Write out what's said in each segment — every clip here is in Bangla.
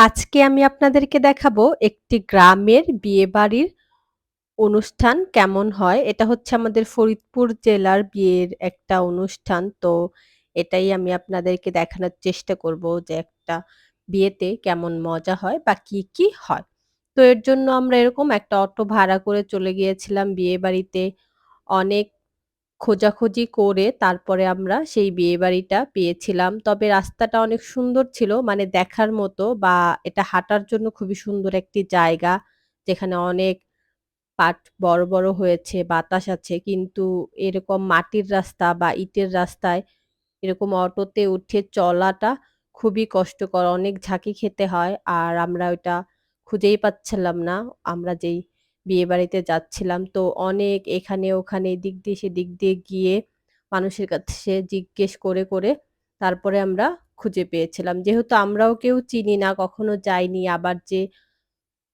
আজকে আমি আপনাদেরকে দেখাবো একটি গ্রামের বিয়েবাড়ির অনুষ্ঠান কেমন হয়। এটা হচ্ছে আমাদের ফরিদপুর জেলার বিয়ের একটা অনুষ্ঠান। তো এটাই আমি আপনাদেরকে দেখানোর চেষ্টা করব যে একটা বিয়েতে কেমন মজা হয় বা কি, কি হয়। তো এর জন্য আমরা এরকম একটা অটো ভাড়া করে চলে গিয়েছিলাম বিয়েবাড়িতে। অনেক খোঁজাখুঁজি করে তারপরে আমরা সেই বিয়েবাড়িটা পেয়েছিলাম। তবে রাস্তাটা অনেক সুন্দর ছিল মানে দেখার মতো বা এটা হাঁটার জন্য খুবই সুন্দর একটি জায়গা। যেখানে অনেক পাট বড়, বড় হয়েছে, বাতাস আছে। কিন্তু এরকম মাটির রাস্তা বা ইটের রাস্তায় এরকম অটোতে উঠে চলাটা খুবই কষ্টকর। অনেক ঝাঁকি খেতে হয়। আর আমরা ওইটা খুঁজেই পাচ্ছিলাম না। আমরা যেই বিয়েবাড়িতে যাচ্ছিলাম। তো অনেক এখানে ওখানে দিক দিয়ে সেদিক দিয়ে গিয়ে মানুষের কাছে জিজ্ঞেস করে, করে তারপরে আমরা খুঁজে পেয়েছিলাম। যেহেতু আমরাও কেউ চিনি না, কখনো যাইনি। আবার যে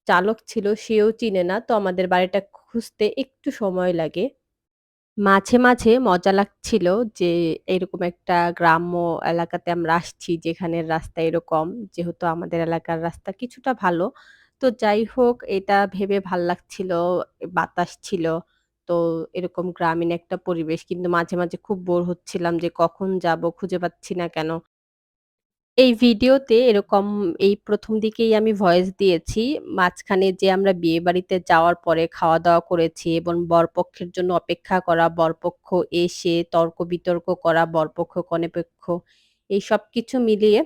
চালক ছিল সেও চিনে না। তো আমাদের বাড়িটা খুঁজতে একটু সময় লাগে। মাঝে, মাঝে মজা লাগছিল যে এরকম একটা গ্রাম্য এলাকাতে আমরা আসছি যেখানের রাস্তা এরকম। যেহেতু আমাদের এলাকার রাস্তা কিছুটা ভালো। তো যাই হোক এটা ভেবে ভালো লাগছিল। বাতাস ছিল। তো এরকম গ্রামীণ একটা পরিবেশ। কিন্তু মাঝে, মাঝে খুব বোর হচ্ছিলাম যে কখন যাব খুঁজে পাচ্ছি না কেন? এই ভিডিওতে এরকম এই প্রথম দিকেই আমি ভয়েস দিয়েছি। মাঝখানে যে আমরা বিয়েবাড়িতে যাওয়ার পরে খাওয়া-দাওয়া করেছি এবং বরপক্ষের জন্য অপেক্ষা করা, বরপক্ষ এসে তর্ক-বিতর্ক করা, বরপক্ষ কনেপক্ষ এই সব কিছু মিলিয়ে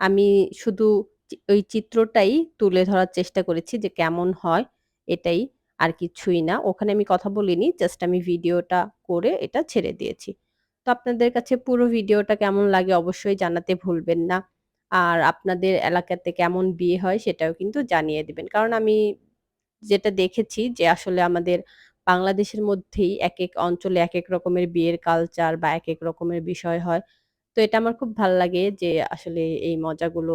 আমি শুধু ওই চিত্রটাই তুলে ধরার চেষ্টা করেছি যে কেমন হয় এটাই, আর কিছুই না। ওখানে আমি কথা বলিনি। জাস্ট আমি ভিডিওটা করে এটা ছেড়ে দিয়েছি। তো আপনাদের কাছে পুরো ভিডিওটা কেমন লাগে অবশ্যই জানাতে ভুলবেন না। আর আপনাদের এলাকাতে কেমন বিয়ে হয় সেটাও কিন্তু জানিয়ে দেবেন কারণ আমি যেটা দেখেছি যে আসলে আমাদের বাংলাদেশের মধ্যেই এক এক অঞ্চলে এক এক রকমের বিয়ের কালচার বা এক এক রকমের বিষয় হয়। তো এটা আমার খুব ভালো লাগে যে আসলে এই মজাগুলো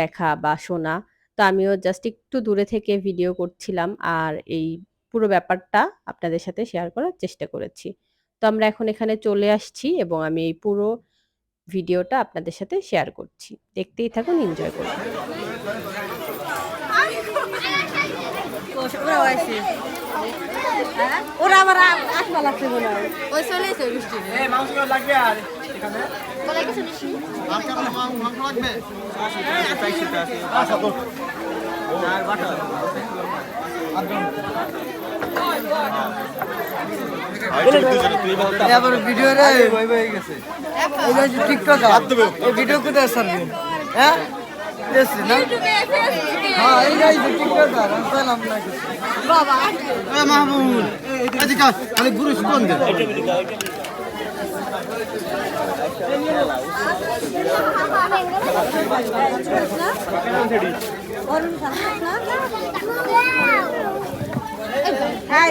দেখা বা শোনা। তো আমিও জাস্ট একটু দূরে থেকে ভিডিও করছিলাম। আর এই পুরো ব্যাপারটা আপনাদের সাথে শেয়ার করার চেষ্টা করেছি। তো আমরা এখন এখানে চলে আসছি এবং আমি এই পুরো ভিডিওটা আপনাদের সাথে শেয়ার করছি। দেখতেই থাকুন, এনজয় করুন। হ্যাঁ? ওরা আবার আসবা লাগছে মনে হয়। ওই চলে এসে বৃষ্টি। এবার ভিডিও রে টিকটক ভিডিও কোথায় হ্যাঁ? দেখছি না হ্যাঁ এই যে টিকটক আমি পেলাম না কিছু মাহমুদ এদিকে। আরে গুরু কোন দে হ্যাঁ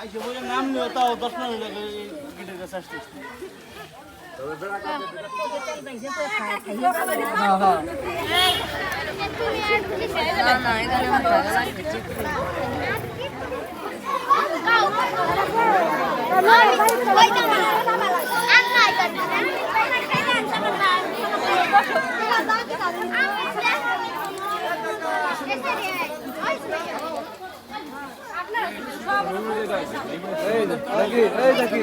আইসে বলে নাম নিও তাও দশ মিনিট লাগে গিটার কাছে আসছিস এই দেখি এই দেখি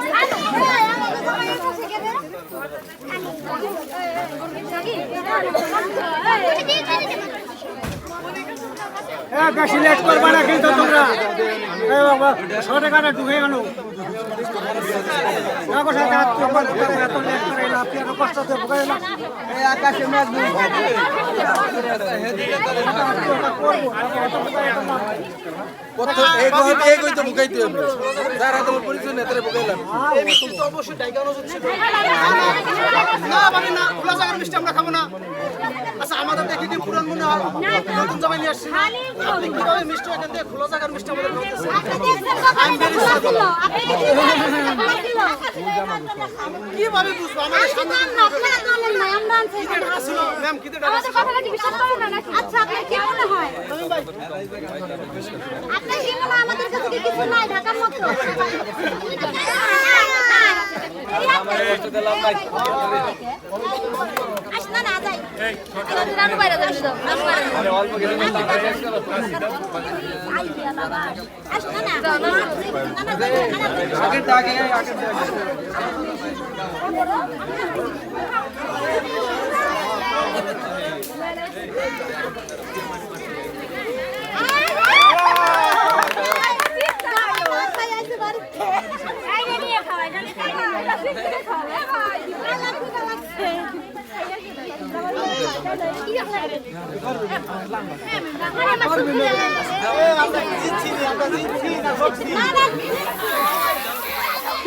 বেশি লেট করবা না কিন্তু তোমরা। ছ টাকাটা ঢুকে গেল। কাগজ হাতে হাত চোখা ঢুকে এত লেট করে না খোলা জায়গার মিষ্টি আমরা খাব না। আচ্ছা আমাদের দেখি কি পুরান মনে হয়। নতুন জামাই নিয়ে আসছি না? আপনি কীভাবে মিষ্টি এখান থেকে খোলা জায়গার মিষ্টি আমাদের? কীভাবে বুঝব? আমাদের ম্যাম কি দিয়ে আমাদের কথাটা কি বিশ্বাস করেন না নাকি? আচ্ছা, আপনার কি মনে হয়? আপনার কি মনে হয়? আমাদের কাছে কিছু নাই ঢাকার মতো? আস না, না, যাই। রানু বাইরে যান, যাও, রানু বাইরে যান। আই দিয়া বাবা। আস না, না। না, না, না, না, না, না।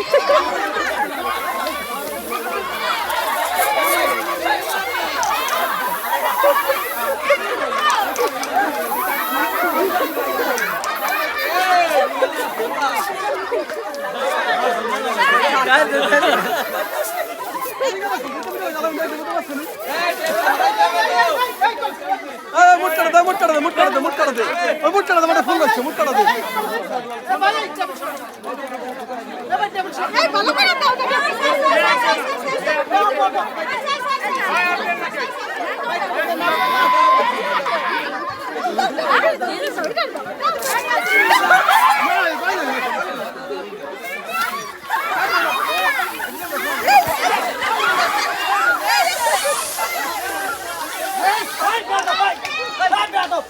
মুট্টাটা দে মুট্টাটা দে মুট্টাটা দে মুট্টাটা দে ওই মুট্টাটা দে মানে ফোন করছে মুট্টাটা দে এই ভালো করে দাও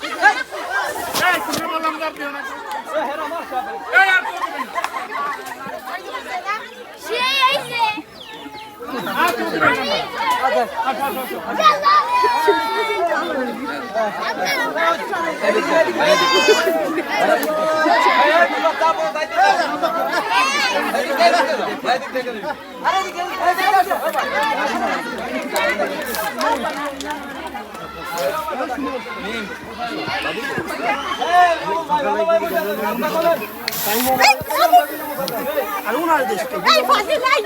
এই, তুমি বললাম যে আপনি অনেক- এই, আর তুমি দিবেন। সেই আইছে আর এই ফাঁসি নাই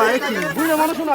আমি কি বুড়ো মানুষ না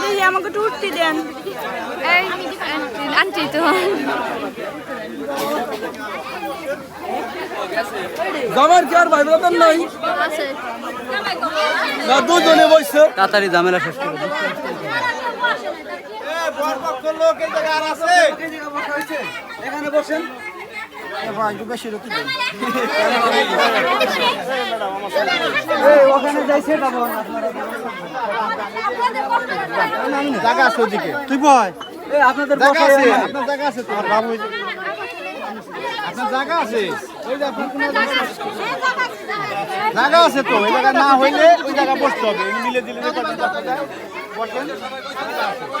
দিদি আমাকে একটু উঠতে দেন। এই আন্টি তো। জামার কি আর ভাই ব্রাদার নাই। না দুজনে বসছে। তাড়াতাড়ি ঝামেলা শেষ করে। এখানে বসেন। জায়গা আছে ওদিকে। তুই বয় আপনাদের জায়গা আছে। আপনার জায়গা আছে তো আপনার জায়গা আছে? ওই যে আপনার কোনো জায়গা আছে। জায়গা আছে তো ওই জায়গা না হইলে ওই জায়গা বসতে হবে। মিলে দিলে কজন বসতে যায়, বসেন।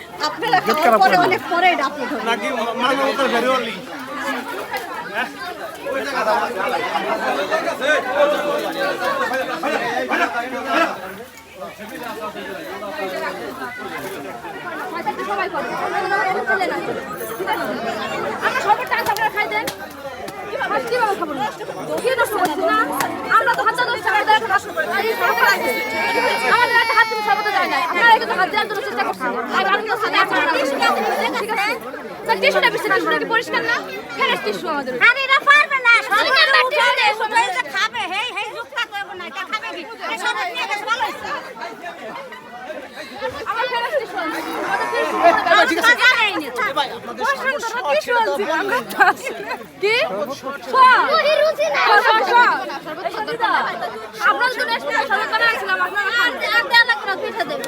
আপনারা খাওয়ার পরে অনেক পরে এটা আপলোড হবে। নাকি মানবতার ফেরিওয়ালি আমরা চলে না আমরা সবার টাকা টাকা খাই দেন। কীভাবে খাব? না কি নষ্ট করছি না আমরা তো হাজার দশ টাকা দেয় নষ্ট করি আর এই সরকার আছে। আমাদের একটা হাত তুমি সর্বদা যায় না আপনারা কিন্তু হাত দেওয়ার জন্য চেষ্টা করছেন আর আমি তো সাথে আছি ঠিক আছে স্যার টিস্যুটা বেশি টিস্যুটা কি পরিষ্কার না ফেরেস টিস্যু আমাদের আরে এরা পারবে না সবাই খাবে হেই হেই জুকটা করব না এটা খাবে কি সবাই নিয়ে গেছে ভালো আমার ফেরেস টিস্যু আমাদের কি আপনার জন্য স্পেশাল সবাই করে আসলাম আপনারা খান আর দেয়া লাগবে না পিঠা দেবে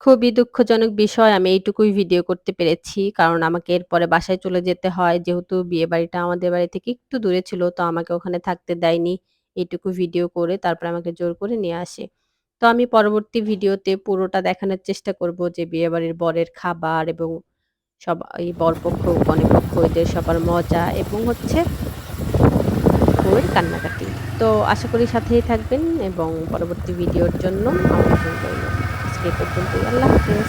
খুবই দুঃখজনক বিষয়, আমি এইটুকুই ভিডিও করতে পেরেছি, কারণ আমাকে এরপরে বাসায় চলে যেতে হয়, যেহেতু বিয়ে বাড়িটা আমাদের বাড়ি থেকে একটু দূরে ছিল, তো আমাকে ওখানে থাকতে দেয়নি, এইটুকু ভিডিও করে তারপর আমাকে জোর করে নিয়ে আসে। তো আমি পরবর্তী ভিডিওতে পুরোটা দেখানোর চেষ্টা করব যে বিয়ে বাড়ির বরের খাবার এবং সব এই বরপক্ষ কনেপক্ষ এদের সবার মজা এবং হচ্ছে বউয়ের কান্নাকাটি। তো আশা করি সাথেই থাকবেন এবং পরবর্তী ভিডিওর জন্য আমন্ত্রণ সঙ্গে আজকে পর্যন্ত আল্লাহ হাফেজ।